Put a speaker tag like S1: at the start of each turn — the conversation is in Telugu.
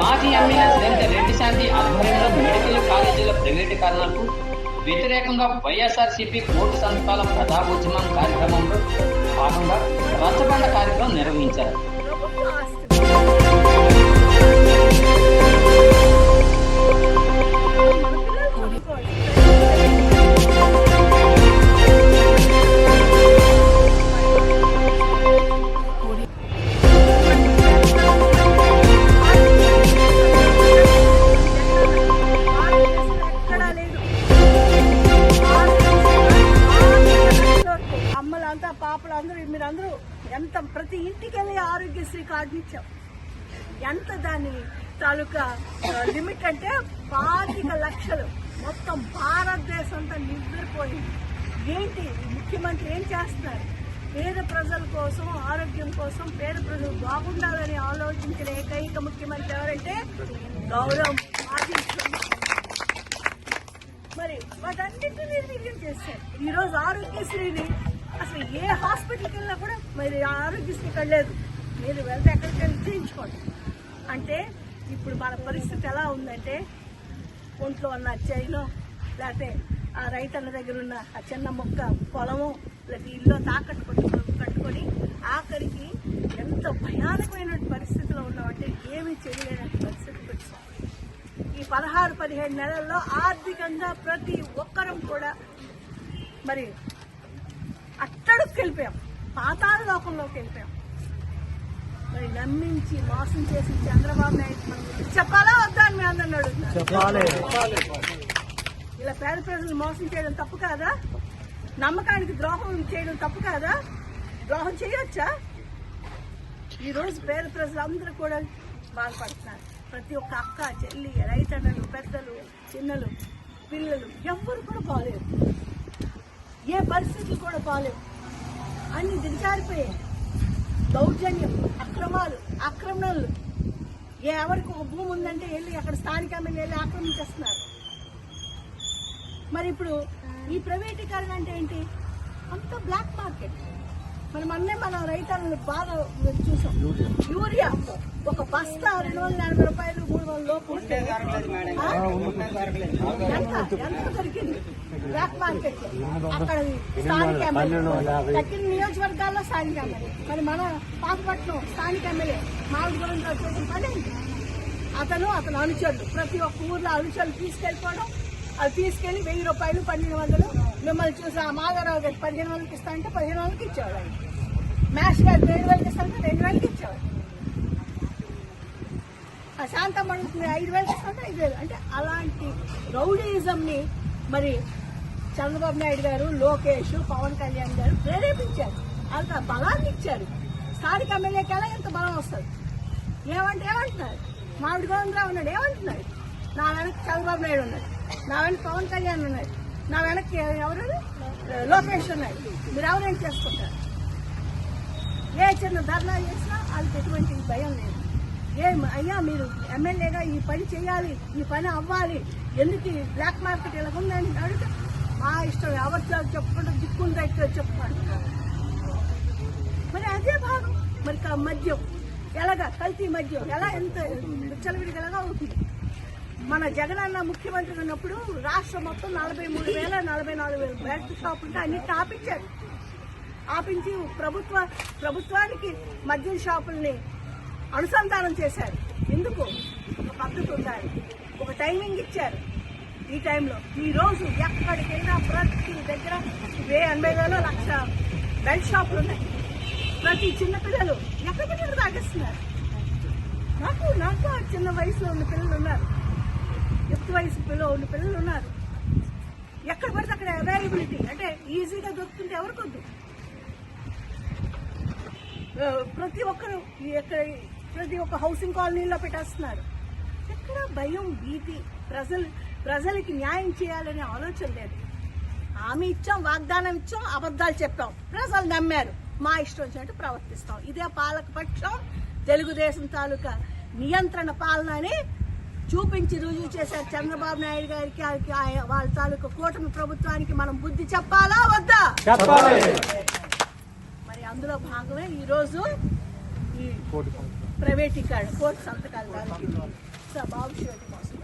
S1: మాజీ ఎమ్మెల్యే శ్రీమతి రెడ్డి శాంతి ఆధ్వర్యంలో మెడికల్ కాలేజీల ప్రైవేటీకరణకు వ్యతిరేకంగా వైఎస్ఆర్సీపీ కోర్టు సంతకాల ప్రజాభోద్యమం కార్యక్రమంలో భాగంగా రచ్చబండ కార్యక్రమం నిర్వహించారు.
S2: మీరందరూ ఎంత ప్రతి ఇంటికి వెళ్ళి ఆరోగ్యశ్రీ కార్డు ఇచ్చాం ఎంత దాని తాలూకా లిమిట్ అంటే పాతిక లక్షలు. మొత్తం భారతదేశం అంతా నిద్రపోయింది ఏంటి ముఖ్యమంత్రి ఏం చేస్తున్నారు? పేద ప్రజల కోసం ఆరోగ్యం కోసం పేద ప్రజలు బాగుండాలని ఆలోచించిన ఏకైక ముఖ్యమంత్రి ఎవరంటే గౌరవం మాజీ మరి వాటన్నింటినీ నిర్వీర్యం చేశారు. ఈరోజు ఆరోగ్యశ్రీని అసలు ఏ హాస్పిటల్కి వెళ్ళినా కూడా మరి ఆరోగ్యశ్రీ ఇక్కడ మీరు వెళ్తే ఎక్కడికి వెళ్ళి చేయించుకోండి. అంటే ఇప్పుడు మన పరిస్థితి ఎలా ఉందంటే ఒంట్లో ఉన్న చైను లేకపోతే ఆ రైతన్న దగ్గర ఉన్న ఆ చిన్న మొక్క పొలము లేకపోతే ఇల్లు తాకట్టు కట్టుకో కట్టుకొని ఆఖరికి ఎంత భయానకమైన పరిస్థితిలో ఉన్నామంటే ఏమీ చేయలేని పరిస్థితి వచ్చాం ఈ పదహారు పదిహేడు నెలల్లో ఆర్థికంగా ప్రతి ఒక్కరం కూడా మరి అట్టడుకు వెళ్ళిపోయాం. పాతాళ లోకంలోకి వెళ్ళిపోయాం. మరి నమ్మించి మోసం చేసి చంద్రబాబు నాయుడు చెప్పాలా వద్దా అని మీ అందరిని అడుగుతున్నారు ఇలా పేద ప్రజలు మోసం చేయడం తప్పు కాదా? నమ్మకానికి ద్రోహం చేయడం తప్పు కాదా? ద్రోహం చేయొచ్చా? ఈ రోజు పేద ప్రజలందరూ కూడా బాధపడుతున్నారు. ప్రతి ఒక్క అక్క చెల్లి రైతన్నలు పెద్దలు చిన్నలు పిల్లలు ఎవ్వరు కూడా బాగాలేరు ఏ పరిస్థితులు కూడా బాగాలేవు అన్ని దిగజారిపోయాయి. దౌర్జన్యం అక్రమాలు ఆక్రమణలు. ఎవరికి ఒక భూమి ఉందంటే వెళ్ళి అక్కడ స్థానిక ఎమ్మెల్యేలు ఆక్రమించేస్తున్నారు. మరి ఇప్పుడు ఈ ప్రైవేటీకరణ అంటే ఏంటి? అంత బ్లాక్ మార్కెట్ మరి మొన్నే మనం రైతులను బాగా చూసాం. యూరియా ఒక బస్తా రెండు వందల ఎనభై రూపాయలు మూడు వందల లోపు? ఎంత? ఎంత దొరికింది? బ్లాక్ మార్కెట్ అక్కడ స్థానిక ఎమ్మెల్యే. తక్కిన నియోజకవర్గాల్లో స్థానిక ఎమ్మెల్యే. మరి మన పాతపట్నం స్థానిక ఎమ్మెల్యే మామిడిపురం చేసిన పని? అతను అతను అనుచరులు. ప్రతి ఒక్క ఊర్లో అనుచరులు తీసుకెళ్ళిపోవడం. అది తీసుకెళ్ళి వెయ్యి రూపాయలు పన్నెండు వందలు మిమ్మల్ని చూసి ఆ మాధవరావు గారు పదిహేను వందలకి ఇస్తా అంటే పదిహేను వందలకి ఇచ్చేవాడు ఆయన మ్యాథ్స్ గారు రెండు వేలకి ఇస్తా అంటే రెండు వేలకి ఇచ్చేవాడు ఆ శాంతం ఐదు వేలకి ఇస్తానంటే ఐదు వేలు. అంటే అలాంటి రౌడీయిజంని మరి చంద్రబాబు నాయుడు గారు లోకేష్ పవన్ కళ్యాణ్ గారు ప్రేరేపించారు. అంత బలాన్ని ఇచ్చారు. స్థానిక ఎమ్మెల్యేకి ఎలా ఎంత బలం వస్తుంది? ఏమంటే ఏమంటున్నారు? మామిడి గోవిందరావు ఉన్నాడు ఏమంటున్నాడు? నా వెనక చంద్రబాబు నాయుడు ఉన్నాడు నా వెనక పవన్ కళ్యాణ్ ఉన్నాడు. నా వెనక్కి ఎవరు లోకేష్ మీరు ఎవరేం చేసుకుంటారు? ఏ చిన్న ధర్నా చేసినా వాళ్ళకి ఎటువంటి భయం లేదు. ఏం అయ్యా మీరు ఎమ్మెల్యేగా ఈ పని చేయాలి ఈ పని అవ్వాలి. ఎందుకు ఈ బ్లాక్ మార్కెట్ ఇలా ఉందని అడిగితే మా ఇష్టం ఎవరితో చెప్పుకుంటూ దిక్కులు దగ్గర చెప్పుకుంటున్నారు మరి అదే భాగం. మరి మద్యం. ఎలాగా? కల్తీ మద్యం. ఎలా ఎంత విచ్చలవిడిగా ఎలాగా అవుతుంది మన జగనన్న ముఖ్యమంత్రి ఉన్నప్పుడు రాష్ట్రం మొత్తం నలభై మూడు వేల నలభై నాలుగు వేల బెల్ట్ ఉంటే అన్నిటిని ఆపించారు ఆపించి ప్రభుత్వ ప్రభుత్వానికి మద్యం షాపుల్ని అనుసంధానం చేశారు. ఎందుకు? ఒక పద్ధతి ఉండాలి. ఒక టైమింగ్ ఇచ్చారు ఈ టైంలో. ఈ రోజు ఎక్కడికైనా ప్రతి దగ్గర వే ఎనభై వేల లక్ష బెల్ట్ షాపులు ఉన్నాయి. ప్రతి చిన్న పిల్లలు ఎక్కడికి తాగేస్తున్నారు? నాకు నాకు చిన్న వయసులో ఉన్న పిల్లలు ఉన్నారు. యుక్త వయసు పిల్లలు ఉన్న పిల్లలు ఉన్నారు. ఎక్కడ పడితే అక్కడ అవైలబిలిటీ అంటే ఈజీగా దొరుకుతుంటే ఎవరికి వద్దు. ప్రతి ఒక్కరు ఎక్కడ ప్రతి ఒక్క హౌసింగ్ కాలనీలో పెట్టేస్తున్నారు. ఎక్కడ భయం భీతి ప్రజలు ప్రజలకి న్యాయం చేయాలనే ఆలోచన లేదు. హామీ ఇచ్చాం వాగ్దానం ఇచ్చాం అబద్ధాలు చెప్పాం. ప్రజలు నమ్మారు. మా ఇష్టం వచ్చినట్టు ప్రవర్తిస్తాం. ఇదే పాలక పక్షం తెలుగుదేశం తాలూకా నియంత్రణ పాలన అని చూపించి రుజువు చేశారు చంద్రబాబు నాయుడు గారికి వాళ్ళ తాలూకా కూటమి ప్రభుత్వానికి మనం బుద్ధి చెప్పాలా వద్దా? మరి అందులో భాగమే ఈరోజు ఈ ప్రైవేటీకరణ కోర్టు సంతకాలు బాబు